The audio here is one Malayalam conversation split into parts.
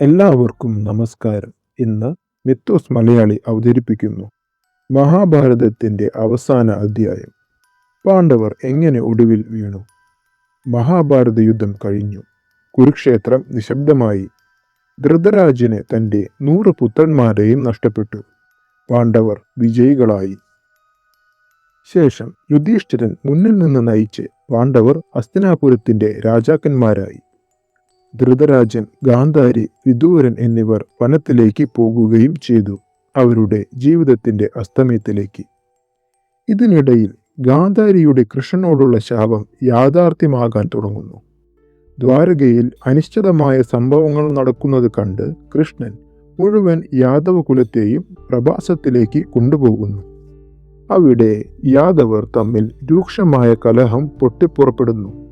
എല്ലാവർക്കും നമസ്കാരം. ഇന്ന് മിത്തോസ് മലയാളി അവതരിപ്പിക്കുന്നു. മഹാഭാരതത്തിന്റെ അവസാന അധ്യായം. പാണ്ഡവർ എങ്ങനെ ഒടുവിൽ വീണു? മഹാഭാരത യുദ്ധം കഴിഞ്ഞു. കുരുക്ഷേത്രം നിശബ്ദമായി. ധൃതരാജന് തന്റെ നൂറ് പുത്രന്മാരെയും നഷ്ടപ്പെട്ടു. പാണ്ഡവർ വിജയികളായി. ശേഷം യുധിഷ്ഠിരൻ മുന്നിൽ നിന്ന് നയിച്ച് പാണ്ഡവർ അസ്തിനാപുരത്തിന്റെ രാജാക്കന്മാരായി. ധൃതരാജൻ ഗാന്ധാരി വിദൂരൻ എന്നിവർ വനത്തിലേക്ക് പോകുകയും ചെയ്തു. അവരുടെ ജീവിതത്തിന്റെ അസ്തമയത്തിലേക്ക്. ഇതിനിടയിൽ ഗാന്ധാരിയുടെ കൃഷ്ണനോടുള്ള ശാപം യാഥാർത്ഥ്യമാകാൻ തുടങ്ങുന്നു. ദ്വാരകയിൽ അനിശ്ചിതമായ സംഭവങ്ങൾ നടക്കുന്നത് കണ്ട് കൃഷ്ണൻ മുഴുവൻ യാദവ കുലത്തെയും പ്രഭാസത്തിലേക്ക് കൊണ്ടുപോകുന്നു. അവിടെ യാദവർ തമ്മിൽ രൂക്ഷമായ കലഹം പൊട്ടിപ്പുറപ്പെടുന്നു.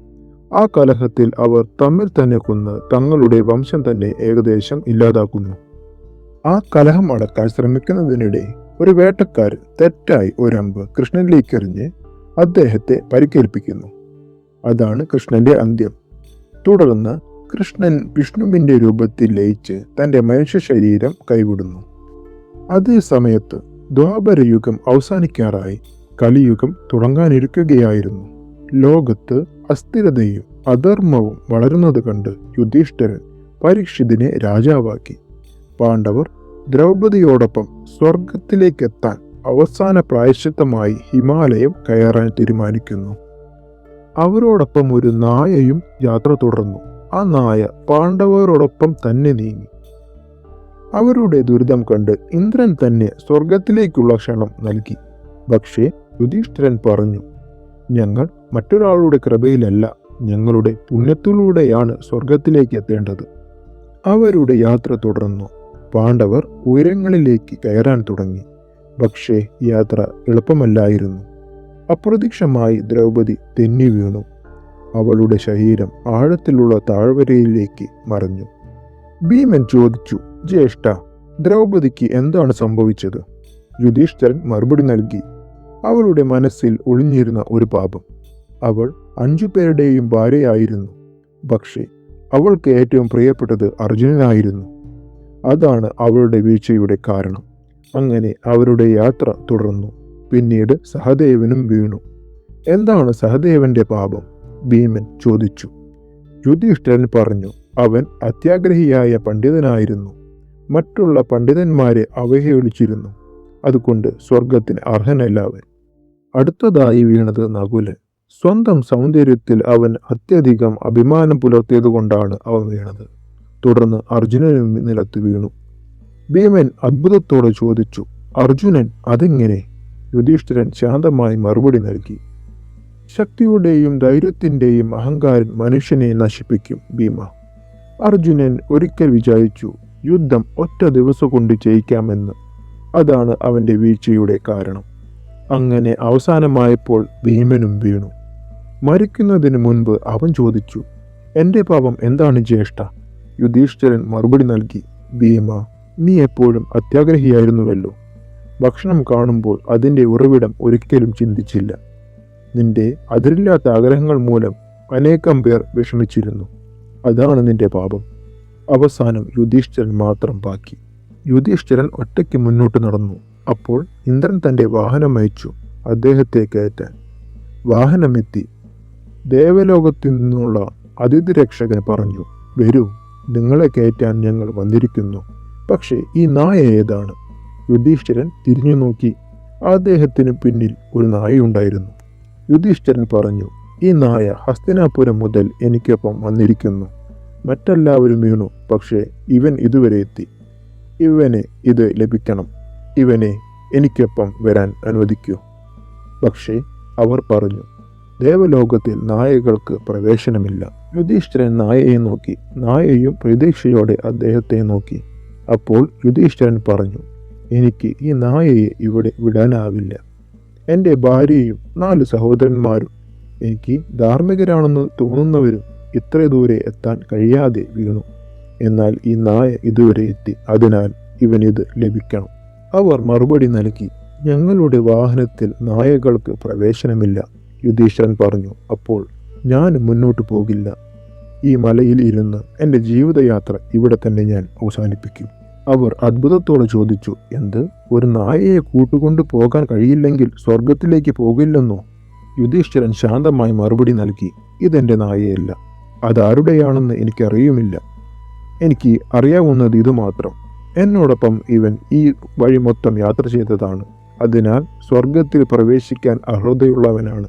ആ കലഹത്തിൽ അവർ തമ്മിൽ തന്നെ കൊന്ന് തങ്ങളുടെ വംശം തന്നെ ഏകദേശം ഇല്ലാതാക്കുന്നു. ആ കലഹം അടക്കാൻ ശ്രമിക്കുന്നതിനിടെ ഒരു വേട്ടക്കാരൻ തെറ്റായി ഒരമ്പ് കൃഷ്ണനിലേക്ക് എറിഞ്ഞ് അദ്ദേഹത്തെ പരിക്കേൽപ്പിക്കുന്നു. അതാണ് കൃഷ്ണന്റെ അന്ത്യം. തുടർന്ന് കൃഷ്ണൻ വിഷ്ണുവിന്റെ രൂപത്തിൽ ലയിച്ച് തന്റെ മനുഷ്യ ശരീരം കൈവിടുന്നു. അതേ സമയത്ത് ദ്വാപരയുഗം അവസാനിക്കാറായി കലിയുഗം തുടങ്ങാനിരിക്കുകയായിരുന്നു. ലോകത്ത് അസ്ഥിരതയും അധർമ്മവും വളരുന്നത് കണ്ട് യുധിഷ്ഠിരൻ പരീക്ഷിതിനെ രാജാവാക്കി. പാണ്ഡവർ ദ്രൗപദിയോടൊപ്പം സ്വർഗത്തിലേക്കെത്താൻ അവസാന പ്രായശ്ചിത്തമായി ഹിമാലയം കയറാൻ തീരുമാനിക്കുന്നു. അവരോടൊപ്പം ഒരു നായയും യാത്ര തുടർന്നു. ആ നായ പാണ്ഡവരോടൊപ്പം തന്നെ നീങ്ങി. അവരുടെ ദുരിതം കണ്ട് ഇന്ദ്രൻ തന്നെ സ്വർഗത്തിലേക്കുള്ള ക്ഷണം നൽകി. പക്ഷേ യുധിഷ്ഠിരൻ പറഞ്ഞു ഞങ്ങൾ മറ്റൊരാളുടെ കൃപയിലല്ല ഞങ്ങളുടെ പുണ്യത്തിലൂടെയാണ് സ്വർഗത്തിലേക്ക് എത്തേണ്ടത്. അവരുടെ യാത്ര തുടർന്നു. പാണ്ഡവർ ഉയരങ്ങളിലേക്ക് കയറാൻ തുടങ്ങി. പക്ഷേ യാത്ര എളുപ്പമല്ലായിരുന്നു. അപ്രതീക്ഷമായി ദ്രൗപദി തെന്നി വീണു. അവളുടെ ശരീരം ആഴത്തിലുള്ള താഴ്വരയിലേക്ക് മറിഞ്ഞു. ഭീമൻ ചോദിച്ചു ജ്യേഷ്ഠ ദ്രൗപദിക്ക് എന്താണ് സംഭവിച്ചത്? യുധിഷ്ഠരൻ മറുപടി നൽകി അവളുടെ മനസ്സിൽ ഒളിഞ്ഞിരുന്ന ഒരു പാപം. അവൾ അഞ്ചു പേരുടെയും ഭാര്യയായിരുന്നു. പക്ഷേ അവൾക്ക് ഏറ്റവും പ്രിയപ്പെട്ടത് അർജുനനായിരുന്നു. അതാണ് അവളുടെ വീഴ്ചയുടെ കാരണം. അങ്ങനെ അവരുടെ യാത്ര തുടർന്നു. പിന്നീട് സഹദേവനും വീണു. എന്താണ് സഹദേവന്റെ പാപം? ഭീമൻ ചോദിച്ചു. യുധിഷ്ഠിരൻ പറഞ്ഞു അവൻ അത്യാഗ്രഹിയായ പണ്ഡിതനായിരുന്നു. മറ്റുള്ള പണ്ഡിതന്മാരെ അവഹേളിച്ചിരുന്നു. അതുകൊണ്ട് സ്വർഗത്തിന് അർഹനല്ല അവൻ അടുത്തതായി വീണത് നകുലൻ. സ്വന്തം സൗന്ദര്യത്തിൽ അവൻ അത്യധികം അഭിമാനം പുലർത്തിയതുകൊണ്ടാണ് അവൻ വീണത്. തുടർന്ന് അർജുനനും നിലത്ത് വീണു. ഭീമൻ അത്ഭുതത്തോടെ ചോദിച്ചു അർജുനൻ അതെങ്ങനെ? യുധിഷ്ഠിരൻ ശാന്തമായി മറുപടി നൽകി. ശക്തിയുടെയും ധൈര്യത്തിന്റെയും അഹങ്കാരൻ മനുഷ്യനെ നശിപ്പിക്കും ഭീമ. അർജുനൻ ഒരിക്കൽ വിചാരിച്ചു യുദ്ധം ഒറ്റ ദിവസം കൊണ്ട് ജയിക്കാമെന്ന്. അതാണ് അവന്റെ വീഴ്ചയുടെ കാരണം. അങ്ങനെ അവസാനമായപ്പോൾ ഭീമനും വീണു. മരിക്കുന്നതിന് മുൻപ് അവൻ ചോദിച്ചു എന്റെ പാപം എന്താണ് ജ്യേഷ്ഠ? യുധിഷ്ഠിരൻ മറുപടി നൽകി ഭീമ നീ എപ്പോഴും അത്യാഗ്രഹിയായിരുന്നുവല്ലോ. ഭക്ഷണം കാണുമ്പോൾ അതിന്റെ ഉറവിടം ഒരിക്കലും ചിന്തിച്ചില്ല. നിന്റെ അതിരില്ലാത്ത ആഗ്രഹങ്ങൾ മൂലം അനേകം പേർ വിഷമിച്ചിരുന്നു. അതാണ് നിന്റെ പാപം. അവസാനം യുധിഷ്ഠിരൻ മാത്രം ബാക്കി. യുധിഷ്ഠിരൻ ഒറ്റയ്ക്ക് മുന്നോട്ട് നടന്നു. അപ്പോൾ ഇന്ദ്രൻ തന്റെ വാഹനം അയച്ചു. അദ്ദേഹത്തെ കയറ്റാൻ. വാഹനമെത്തി. ദേവലോകത്തിൽ നിന്നുള്ള അതിഥി രക്ഷകൻ പറഞ്ഞു വരൂ നിങ്ങളെ കയറ്റാൻ ഞങ്ങൾ വന്നിരിക്കുന്നു. പക്ഷേ ഈ നായ ഏതാണ്? യുധിഷ്ഠിരൻ തിരിഞ്ഞു നോക്കി. അദ്ദേഹത്തിന് പിന്നിൽ ഒരു നായയുണ്ടായിരുന്നു യുധിഷ്ഠിരൻ പറഞ്ഞു ഈ നായ ഹസ്തിനാപുരം മുതൽ എനിക്കൊപ്പം വന്നിരിക്കുന്നു. മറ്റെല്ലാവരും വീണു പക്ഷേ ഇവൻ ഇതുവരെ എത്തി. ഇവന് ഇത് ലഭിക്കണം. ഇവനെ എനിക്കൊപ്പം വരാൻ അനുവദിക്കൂ. പക്ഷേ അവർ പറഞ്ഞു ദേവലോകത്തിൽ നായകൾക്ക് പ്രവേശനമില്ല. യുധിഷ്ഠിരൻ നായയെ നോക്കി. നായയും പ്രതീക്ഷയോടെ അദ്ദേഹത്തെ നോക്കി. അപ്പോൾ യുധിഷ്ഠിരൻ പറഞ്ഞു എനിക്ക് ഈ നായയെ ഇവിടെ വിടാനാവില്ല. എന്റെ ഭാര്യയും നാല് സഹോദരന്മാരും എനിക്ക് ധാർമ്മികരാണെന്ന് തോന്നുന്നവരും ഇത്ര ദൂരെ എത്താൻ കഴിയാതെ വീണു. എന്നാൽ ഈ നായ ഇതുവരെ എത്തി. അതിനാൽ ഇവനിത് ലഭിക്കണം. അവർ മറുപടി നൽകി ഞങ്ങളുടെ വാഹനത്തിൽ നായകൾക്ക് പ്രവേശനമില്ല യുധീശ്വരൻ പറഞ്ഞു. അപ്പോൾ ഞാൻ മുന്നോട്ട് പോകില്ല. ഈ മലയിൽ ഇരുന്ന് എന്റെ ജീവിതയാത്ര ഇവിടെ തന്നെ ഞാൻ അവസാനിപ്പിക്കും. അവർ അത്ഭുതത്തോടെ ചോദിച്ചു എന്ത്? ഒരു നായയെ കൂട്ടുകൊണ്ട് പോകാൻ കഴിയില്ലെങ്കിൽ സ്വർഗത്തിലേക്ക് പോകില്ലെന്നോ? യുധിഷ്ഠിരൻ ശാന്തമായി മറുപടി നൽകി ഇതെന്റെ നായയല്ല. അതാരുടെയാണെന്ന് എനിക്കറിയുമില്ല. എനിക്ക് അറിയാവുന്നത് ഇതുമാത്രം എന്നോടൊപ്പം ഇവൻ ഈ വഴി മൊത്തം യാത്ര ചെയ്തതാണ്. അതിനാൽ സ്വർഗത്തിൽ പ്രവേശിക്കാൻ അർഹതയുള്ളവനാണ്.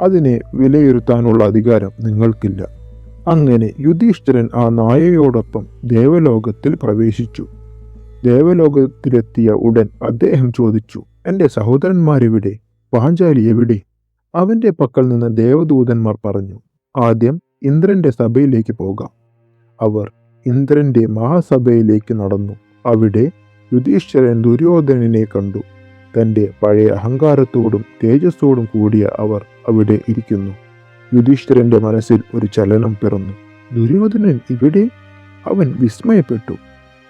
അതിനെ വിലയിരുത്താനുള്ള അധികാരം നിങ്ങൾക്കില്ല. അങ്ങനെ യുധിഷ്ഠിരൻ ആ നായയോടൊപ്പം ദേവലോകത്തിൽ പ്രവേശിച്ചു. ദേവലോകത്തിലെത്തിയ ഉടൻ അദ്ദേഹം ചോദിച്ചു എന്റെ സഹോദരന്മാരെവിടെ? പാഞ്ചാലി എവിടെ? അവന്റെ പക്കൽ നിന്ന് ദേവദൂതന്മാർ പറഞ്ഞു ആദ്യം ഇന്ദ്രന്റെ സഭയിലേക്ക് പോകാം. അവർ ഇന്ദ്രന്റെ മഹാസഭയിലേക്ക് നടന്നു. അവിടെ യുധിഷ്ഠിരൻ ദുര്യോധനനെ കണ്ടു. തന്റെ പഴയ അഹങ്കാരത്തോടും തേജസ്സോടും കൂടിയ അവർ അവിടെ ഇരിക്കുന്നു. യുധിഷ്ഠിരന്റെ മനസ്സിൽ ഒരു ചലനം പിറന്നു. ദുര്യോധനൻ ഇവിടെ? അവൻ വിസ്മയപ്പെട്ടു.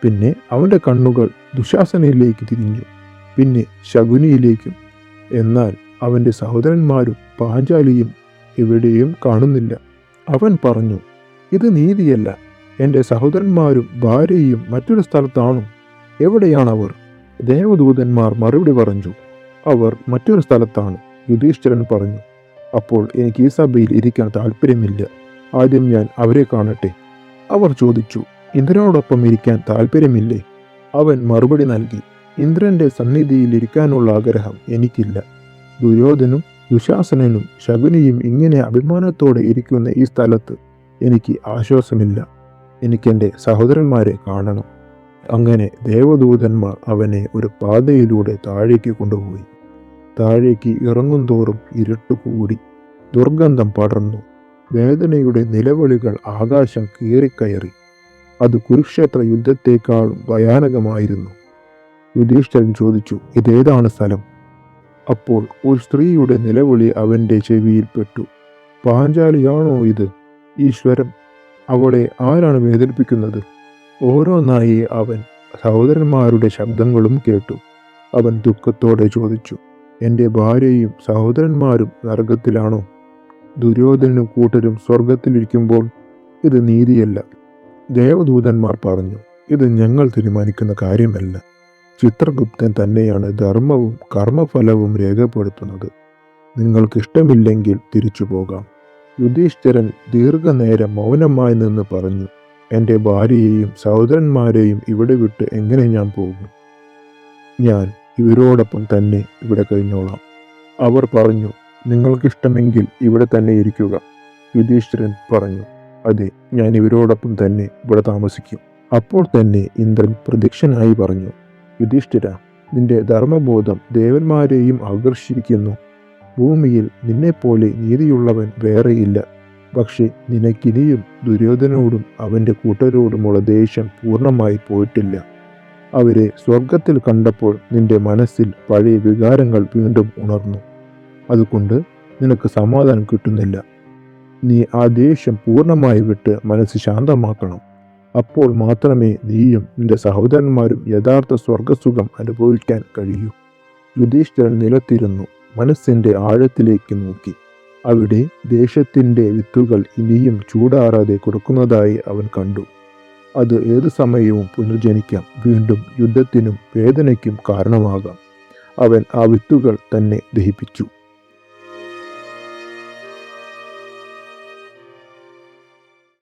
പിന്നെ അവന്റെ കണ്ണുകൾ ദുശാസനയിലേക്ക് തിരിഞ്ഞു. പിന്നെ ശകുനിയിലേക്കും. എന്നാൽ അവന്റെ സഹോദരന്മാരും പാഞ്ചാലിയും എവിടെയും കാണുന്നില്ല. അവൻ പറഞ്ഞു ഇത് നീതിയല്ല. എന്റെ സഹോദരന്മാരും ഭാര്യയും മറ്റൊരു സ്ഥലത്താണോ. എവിടെയാണ് അവർ ദേവദൂതന്മാർ മറുപടി പറഞ്ഞു അവർ മറ്റൊരു സ്ഥലത്താണ് യുധിഷ്ഠിരൻ പറഞ്ഞു. അപ്പോൾ എനിക്ക് ഈ സഭയിൽ ഇരിക്കാൻ താല്പര്യമില്ല ആദ്യം ഞാൻ അവരെ കാണട്ടെ. അവർ ചോദിച്ചു ഇന്ദ്രനോടൊപ്പം ഇരിക്കാൻ താല്പര്യമില്ലേ അവൻ മറുപടി നൽകി ഇന്ദ്രന്റെ സന്നിധിയിൽ ഇരിക്കാനുള്ള ആഗ്രഹം എനിക്കില്ല. ദുര്യോധനും ദുശാസനനും ശകുനിയും ഇങ്ങനെ അഭിമാനത്തോടെ ഇരിക്കുന്ന ഈ സ്ഥലത്ത് എനിക്ക് ആശ്വാസമില്ല. എനിക്കെന്റെ സഹോദരന്മാരെ കാണണം. അങ്ങനെ ദേവദൂതന്മാർ അവനെ ഒരു പാതയിലൂടെ താഴേക്ക് കൊണ്ടുപോയി. താഴേക്ക് ഇറങ്ങും തോറും ഇരുട്ട് കൂടി. ദുർഗന്ധം പടർന്നു. വേദനയുടെ നിലവിളികൾ ആകാശം കീറിക്കയറി. അത് കുരുക്ഷേത്ര യുദ്ധത്തെക്കാളും ഭയാനകമായിരുന്നു. യുധിഷ്ഠരൻ ചോദിച്ചു ഇതേതാണ് സ്ഥലം? അപ്പോൾ ഒരു സ്ത്രീയുടെ നിലവിളി അവന്റെ ചെവിയിൽപ്പെട്ടു പാഞ്ചാലിയാണോ ഇത്? ഈശ്വരം അവളെ ആരാണ് വേദനിപ്പിക്കുന്നത്? ഓരോന്നായി അവൻ സഹോദരന്മാരുടെ ശബ്ദങ്ങളും കേട്ടു. അവൻ ദുഃഖത്തോടെ ചോദിച്ചു എന്റെ ഭാര്യയും സഹോദരന്മാരും നരകത്തിലാണോ? ദുര്യോധനും കൂട്ടരും സ്വർഗത്തിലിരിക്കുമ്പോൾ ഇത് നീതിയല്ല. ദേവദൂതന്മാർ പറഞ്ഞു ഇത് ഞങ്ങൾ തീരുമാനിക്കുന്ന കാര്യമല്ല. ചിത്രഗുപ്തൻ തന്നെയാണ് ധർമ്മവും കർമ്മഫലവും രേഖപ്പെടുത്തുന്നത്. നിങ്ങൾക്കിഷ്ടമില്ലെങ്കിൽ തിരിച്ചു പോകാം യുധിഷ്ഠിരൻ ദീർഘനേരം മൗനമായി നിന്ന് പറഞ്ഞു എന്റെ ഭാര്യയെയും സഹോദരന്മാരെയും ഇവിടെ വിട്ട് എങ്ങനെ ഞാൻ പോകും? ഞാൻ ഇവരോടൊപ്പം തന്നെ ഇവിടെ കഴിഞ്ഞോളാം. അവർ പറഞ്ഞു നിങ്ങൾക്കിഷ്ടമെങ്കിൽ ഇവിടെ തന്നെ ഇരിക്കുക യുധിഷ്ഠിരൻ പറഞ്ഞു. അതെ ഞാൻ ഇവരോടൊപ്പം തന്നെ ഇവിടെ താമസിക്കും. അപ്പോൾ തന്നെ ഇന്ദ്രൻ പ്രത്യക്ഷനായി പറഞ്ഞു യുധിഷ്ഠിര നിന്റെ ധർമ്മബോധം ദേവന്മാരെയും ആകർഷിക്കുന്നു. ഭൂമിയിൽ നിന്നെപ്പോലെ നീതിയുള്ളവൻ വേറെയില്ല പക്ഷെ നിനക്കിനിയും ദുര്യോധനോടും അവന്റെ കൂട്ടരോടുമുള്ള ദേഷ്യം പൂർണമായി പോയിട്ടില്ല. അവരെ സ്വർഗത്തിൽ കണ്ടപ്പോൾ നിന്റെ മനസ്സിൽ പഴയ വികാരങ്ങൾ വീണ്ടും ഉണർന്നു. അതുകൊണ്ട് നിനക്ക് സമാധാനം കിട്ടുന്നില്ല. നീ ആ ദേഷ്യം പൂർണമായി വിട്ട് മനസ്സ് ശാന്തമാക്കണം. അപ്പോൾ മാത്രമേ നീയും നിന്റെ സഹോദരന്മാരും യഥാർത്ഥ സ്വർഗസുഖം അനുഭവിക്കാൻ കഴിയൂ. യുധിഷ്ഠിരൻ നിലത്തിരുന്നു. മനസ്സിന്റെ ആഴത്തിലേക്ക് നോക്കി. അവിടെ ദേശത്തിന്റെ വിത്തുകൾ ഇനിയും ചൂടാറാതെ കൊടുക്കുന്നതായി അവൻ കണ്ടു. അത് ഏത് സമയവും പുനർജനിക്കാം. വീണ്ടും യുദ്ധത്തിനും വേദനയ്ക്കും കാരണമാകാം. അവൻ ആ വിത്തുകൾ തന്നെ ദഹിപ്പിച്ചു.